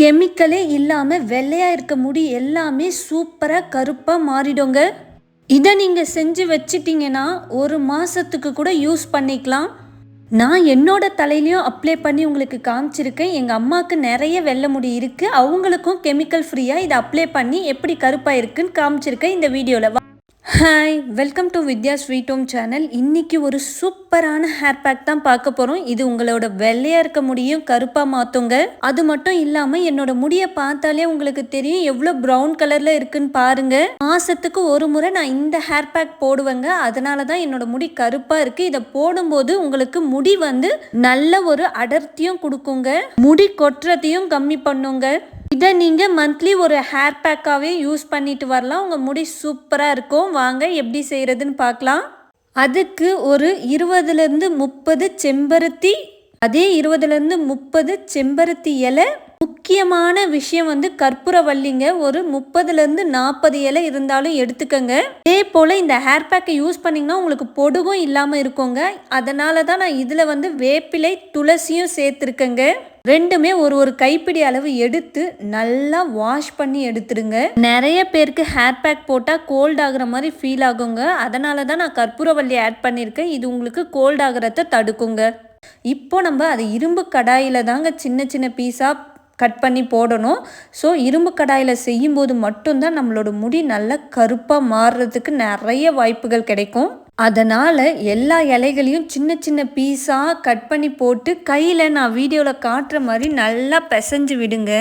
கெமிக்கலே இல்லாமல் வெள்ளையாக இருக்க முடி எல்லாமே சூப்பராக கருப்பாக மாறிடுங்க. இதை நீங்கள் செஞ்சு வச்சிட்டிங்கன்னா ஒரு மாதத்துக்கு கூட யூஸ் பண்ணிக்கலாம். நான் என்னோட தலையிலையும் அப்ளை பண்ணி உங்களுக்கு காமிச்சிருக்கேன். எங்கள் அம்மாவுக்கு நிறைய வெள்ளை முடி இருக்குது அவங்களுக்கும் கெமிக்கல் ஃப்ரீயாக இதை அப்ளை பண்ணி எப்படி கருப்பாக இருக்குன்னு காமிச்சிருக்கேன் இந்த வீடியோவில் hi welcome to Vidya sweet home channel இன்றைக்கி ஒரு சூப்பரான ஹேர் பேக் தான் பார்க்க போகிறோம் இது உங்களோட வெள்ளையாக இருக்க முடியும் கருப்பாக மாற்றுங்க அது மட்டும் இல்லாமல் என்னோட முடியை பார்த்தாலே உங்களுக்கு தெரியும் எவ்வளோ ப்ரௌன் கலரில் இருக்குன்னு பாருங்க. மாதத்துக்கு ஒரு முறை நான் இந்த ஹேர் பேக் போடுவேங்க. அதனால தான் என்னோட முடி கருப்பாக இருக்குது இதை போடும்போது உங்களுக்கு முடி வந்து நல்ல ஒரு அடர்த்தியும் கொடுக்குங்க. முடி கொட்டுறதையும் கம்மி பண்ணுங்க. இதை நீங்கள் மந்த்லி ஒரு ஹேர் பேக்காகவே யூஸ் பண்ணிட்டு வரலாம். உங்கள் முடி சூப்பராக இருக்கும். வாங்க எப்படி செய்கிறதுன்னு பார்க்கலாம். அதுக்கு ஒரு இருபதுலேருந்து முப்பது செம்பருத்தி அதே இருபதுலேருந்து முப்பது செம்பருத்தி இலை முக்கியமான விஷயம் வந்து கற்பூரவல்லிங்க. ஒரு முப்பதுலேருந்து நாற்பது இலை இருந்தாலும் எடுத்துக்கோங்க. இதே போல் இந்த ஹேர் பேக்கை யூஸ் பண்ணிங்கன்னா உங்களுக்கு பொடுகும் இல்லாமல் இருக்குங்க. அதனால தான் நான் இதில் வந்து வேப்பிலை துளசியும் சேர்த்துருக்கேங்க. ரெண்டுமே ஒரு ஒரு கைப்பிடி அளவு எடுத்து நல்லா வாஷ் பண்ணி எடுத்துருங்க நிறைய பேருக்கு ஹேர் பேக் போட்டால் கோல்ட் ஆகுற மாதிரி ஃபீல் ஆகுங்க. அதனால தான் நான் கற்பூரவல்லி ஆட் பண்ணியிருக்கேன். இது உங்களுக்கு கோல்ட் ஆகிறத தடுக்குங்க. இப்போ நம்ம அது இரும்பு கடாயில் தாங்க சின்ன சின்ன பீஸாக கட் பண்ணி போடணும். ஸோ இரும்பு கடாயில் செய்யும்போது மட்டும்தான் நம்மளோட முடி நல்லா கருப்பாக மாறுறதுக்கு நிறைய வாய்ப்புகள் கிடைக்கும். அதனால் எல்லா இலைகளையும் சின்ன சின்ன பீஸாக கட் பண்ணி போட்டு கையில் நான் வீடியோவில் காட்டுற மாதிரி நல்லா பிசைஞ்சு விடுங்க.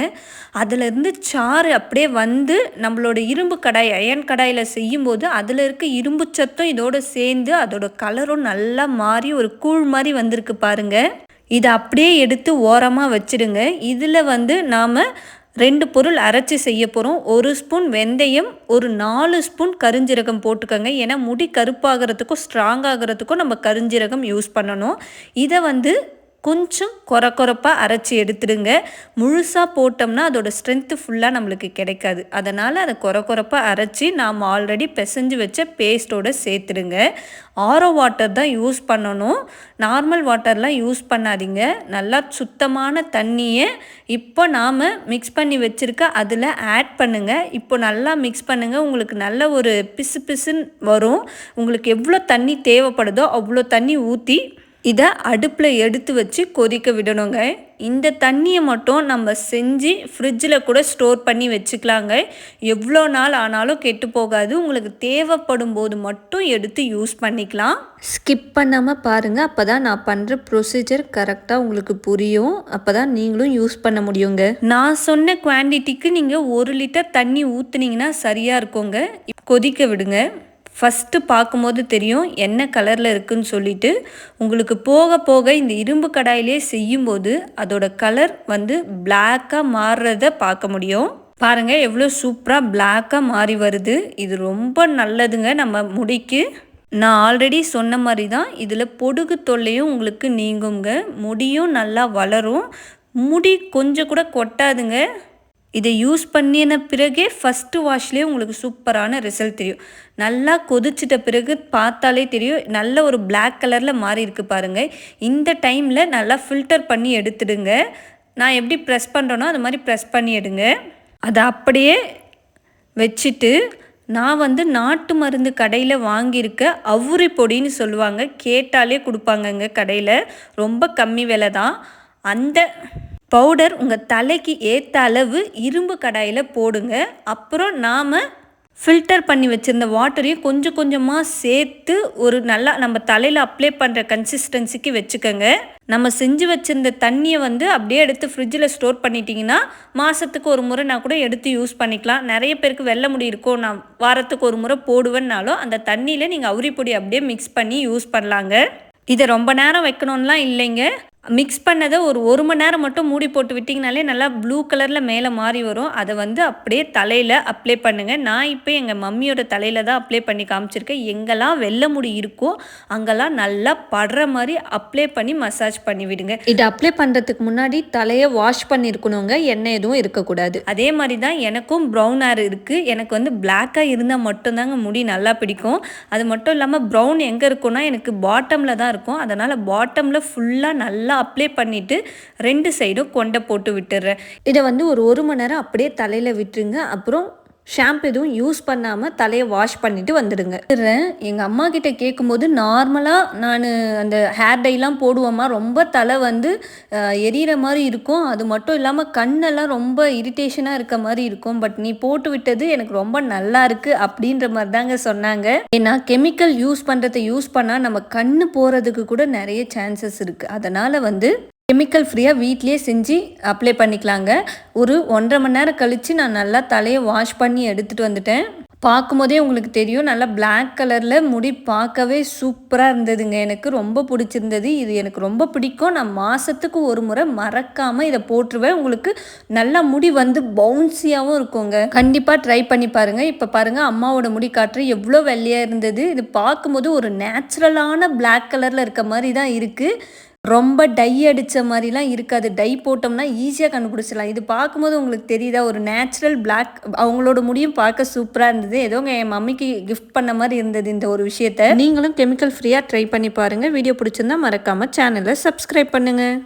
அதிலிருந்து சாறு அப்படியே வந்து நம்மளோட இரும்பு கடாய் அயன் கடாயில் செய்யும்போது அதில் இருக்க இரும்பு சத்தம் இதோடு சேர்ந்து அதோட கலரும் நல்லா மாறி ஒரு கூழ் மாதிரி வந்திருக்கு பாருங்கள் இதை அப்படியே எடுத்து ஓரமாக வச்சுடுங்க. இதில் வந்து நாம் ரெண்டு பொருள் அரைச்சி செய்ய போகிறோம் ஒரு ஸ்பூன் வெந்தயம் ஒரு நாலு ஸ்பூன் கருஞ்சீரகம் போட்டுக்கோங்க. ஏன்னா முடி கருப்பாகிறதுக்கும் ஸ்ட்ராங் ஆகிறதுக்கும் நம்ம கருஞ்சீரகம் யூஸ் பண்ணணும். இதை வந்து கொஞ்சம் கொர கொரப்பாக அரைச்சி எடுத்துடுங்க. முழுசாக போட்டோம்னா அதோட ஸ்ட்ரென்த்து ஃபுல்லாக நம்மளுக்கு கிடைக்காது. அதனால் அதை கொர கொரப்பாக அரைச்சி நாம் ஆல்ரெடி பிசைஞ்சு வச்ச பேஸ்ட்டோடு சேர்த்துடுங்க. ஆரோ வாட்டர் தான் யூஸ் பண்ணணும். நார்மல் வாட்டர்லாம் யூஸ் பண்ணாதீங்க. நல்லா சுத்தமான தண்ணியை இப்போ நாம் மிக்ஸ் பண்ணி வச்சுருக்க அதில் ஆட் பண்ணுங்கள் இப்போ நல்லா மிக்ஸ் பண்ணுங்கள் உங்களுக்கு நல்ல ஒரு பிசு பிசுன்னு வரும். உங்களுக்கு எவ்வளோ தண்ணி தேவைப்படுதோ அவ்வளோ தண்ணி ஊற்றி இதை அடுப்பில் எடுத்து வச்சு கொதிக்க விடணுங்க. இந்த தண்ணியை மட்டும் நம்ம செஞ்சு ஃப்ரிட்ஜில் கூட ஸ்டோர் பண்ணி வச்சுக்கலாங்க. எவ்வளோ நாள் ஆனாலும் கெட்டு போகாது. உங்களுக்கு தேவைப்படும் போது மட்டும் எடுத்து யூஸ் பண்ணிக்கலாம். ஸ்கிப் பண்ணாமல் பாருங்கள் அப்போ தான் நான் பண்ணுற ப்ரொசீஜர் கரெக்டாக உங்களுக்கு புரியும். அப்போ தான் நீங்களும் யூஸ் பண்ண முடியுங்க. நான் சொன்ன குவான்டிட்டிக்கு நீங்கள் ஒரு லிட்டர் தண்ணி ஊற்றுனீங்கன்னா சரியாக இருக்குங்க. கொதிக்க விடுங்க. ஃபஸ்ட்டு பார்க்கும்போது தெரியும் என்ன கலரில் இருக்குதுன்னு சொல்லிட்டு உங்களுக்கு போக போக இந்த இரும்பு கடாயிலே செய்யும்போது அதோட கலர் வந்து பிளாக்காக மாறுறத பார்க்க முடியும். பாருங்கள் எவ்வளோ சூப்பராக பிளாக்காக மாறி வருது. இது ரொம்ப நல்லதுங்க நம்ம முடிக்கு. நான் ஆல்ரெடி சொன்ன மாதிரி தான் இதில் பொடுகு தொல்லையும் உங்களுக்கு நீங்குங்க. முடியும் நல்லா வளரும். முடி கொஞ்சம் கூட கொட்டாதுங்க. இதை யூஸ் பண்ணின பிறகே ஃபஸ்ட்டு வாஷ்லேயே உங்களுக்கு சூப்பரான ரிசல்ட் தெரியும். நல்லா கொதிச்சிட்ட பிறகு பார்த்தாலே தெரியும். நல்ல ஒரு பிளாக் கலரில் மாறி இருக்கு பாருங்கள் இந்த டைமில் நல்லா ஃபில்டர் பண்ணி எடுத்துடுங்க. நான் எப்படி ப்ரெஸ் பண்ணுறேனோ அது மாதிரி ப்ரெஸ் பண்ணி எடுங்க. அதை அப்படியே வச்சுட்டு நான் வந்து நாட்டு மருந்து கடையில் வாங்கியிருக்க அவுரி பொடின்னு சொல்லுவாங்க. கேட்டாலே கொடுப்பாங்கங்க கடையில். ரொம்ப கம்மி விலை தான் அந்த பவுடர் உங்கள் தலைக்கு ஏற்ற அளவு இரும்பு கடாயில் போடுங்க. அப்புறம் நாம் ஃபில்டர் பண்ணி வச்சுருந்த வாட்டரையும் கொஞ்சம் கொஞ்சமாக சேர்த்து ஒரு நல்லா நம்ம தலையில் அப்ளை பண்ணுற கன்சிஸ்டன்சிக்கு வச்சுக்கோங்க. நம்ம செஞ்சு வச்சுருந்த தண்ணியை வந்து அப்படியே எடுத்து ஃப்ரிட்ஜில் ஸ்டோர் பண்ணிட்டீங்கன்னா மாதத்துக்கு ஒரு முறை நான் கூட எடுத்து யூஸ் பண்ணிக்கலாம். நிறைய பேருக்கு வெள்ளை முடி இருக்கும். நான் வாரத்துக்கு ஒரு முறை போடுவேன்னாலும் அந்த தண்ணியில் நீங்கள் அவுரி பொடி அப்படியே மிக்ஸ் பண்ணி யூஸ் பண்ணலாங்க. இதை ரொம்ப நேரம் வைக்கணும்லாம் இல்லைங்க. மிக்ஸ் பண்ணதை ஒரு ஒரு மணி நேரம் மட்டும் மூடி போட்டு விட்டிங்கனாலே நல்லா ப்ளூ கலரில் மேலே மாறி வரும். அதை வந்து அப்படியே தலையில் அப்ளை பண்ணுங்கள் நான் இப்போ எங்கள் மம்மியோட தலையில் தான் அப்ளை பண்ணி காமிச்சிருக்கேன். எங்கெல்லாம் வெள்ளை முடி இருக்கோ அங்கெல்லாம் நல்லா படுற மாதிரி அப்ளை பண்ணி மசாஜ் பண்ணி விடுங்க. இது அப்ளை பண்ணுறதுக்கு முன்னாடி தலையை வாஷ் பண்ணியிருக்கணுங்க எண்ணெய் எதுவும் இருக்கக்கூடாது. அதே மாதிரி தான் எனக்கும் ப்ரௌன் ஹேர் இருக்குது எனக்கு வந்து பிளாக்காக இருந்தால் மட்டும்தாங்க முடி நல்லா பிடிக்கும். அது மட்டும் இல்லாமல் ப்ரௌன் எங்கே இருக்கும்னா எனக்கு பாட்டமில் தான் இருக்கும். அதனால் பாட்டமில் ஃபுல்லாக நல்லா நல்லா அப்ளை பண்ணிவிட்டு ரெண்டு சைடும் கொண்டை போட்டு விட்டுடுறேன் இதை வந்து ஒரு ஒரு மணி நேரம் அப்படியே தலையில் விட்டுருங்க. அப்புறம் ஷாம்பு எதுவும் யூஸ் பண்ணாமல் தலையை வாஷ் பண்ணிவிட்டு வந்துடுங்க. எங்கள் அம்மா கிட்ட கேட்கும்போது நார்மலாக நான் அந்த ஹேர் டைலாம் போடுவோமா ரொம்ப தலை வந்து எரியிற மாதிரி இருக்கும். அது மட்டும் இல்லாமல் கண்ணெல்லாம் ரொம்ப இரிட்டேஷனாக இருக்க மாதிரி இருக்கும். பட் நீ போட்டு விட்டது எனக்கு ரொம்ப நல்லா இருக்கு அப்படின்ற மாதிரி தாங்க சொன்னாங்க. ஏன்னா கெமிக்கல் யூஸ் பண்ணுறதை யூஸ் பண்ணால் நம்ம கண்ணு போகிறதுக்கு கூட நிறைய சான்சஸ் இருக்குது அதனால் வந்து கெமிக்கல் ஃப்ரீயாக வீட்லேயே செஞ்சு அப்ளை பண்ணிக்கலாங்க. ஒரு ஒன்றரை மணி நேரம் கழித்து நான் நல்லா தலையை வாஷ் பண்ணி எடுத்துகிட்டு வந்துட்டேன். பார்க்கும்போதே உங்களுக்கு தெரியும் நல்லா பிளாக் கலரில் முடி பார்க்கவே சூப்பராக இருந்ததுங்க. எனக்கு ரொம்ப பிடிச்சிருந்தது. இது எனக்கு ரொம்ப பிடிக்கும். நான் மாதத்துக்கு ஒரு முறை மறக்காமல் இதை போட்டுருவேன். உங்களுக்கு நல்லா முடி வந்து பவுன்சியாகவும் இருக்குங்க. கண்டிப்பாக ட்ரை பண்ணி பாருங்கள் இப்போ பாருங்கள் அம்மாவோட முடி காற்று எவ்வளோ வெள்ளையாக இருந்தது. இது பார்க்கும்போது ஒரு நேச்சுரலான பிளாக் கலரில் இருக்க மாதிரி தான் இருக்குது ரொம்ப டை அடித்த மாதிரிலாம் இருக்காது. டை போட்டோம்னா ஈஸியாக கண்டுபிடிச்சிடலாம். இது பார்க்கும்போது உங்களுக்கு தெரியுதா? ஒரு நேச்சுரல் பிளாக் அவங்களோட முடியும் பார்க்க சூப்பராக இருந்தது. ஏதோ என் மம்மிக்கு கிஃப்ட் பண்ண மாதிரி இருந்தது இந்த ஒரு விஷயத்த. நீங்களும் கெமிக்கல் ஃப்ரீயாக ட்ரை பண்ணி பாருங்கள் வீடியோ பிடிச்சிருந்தா மறக்காமல் சேனலை சப்ஸ்கிரைப் பண்ணுங்கள்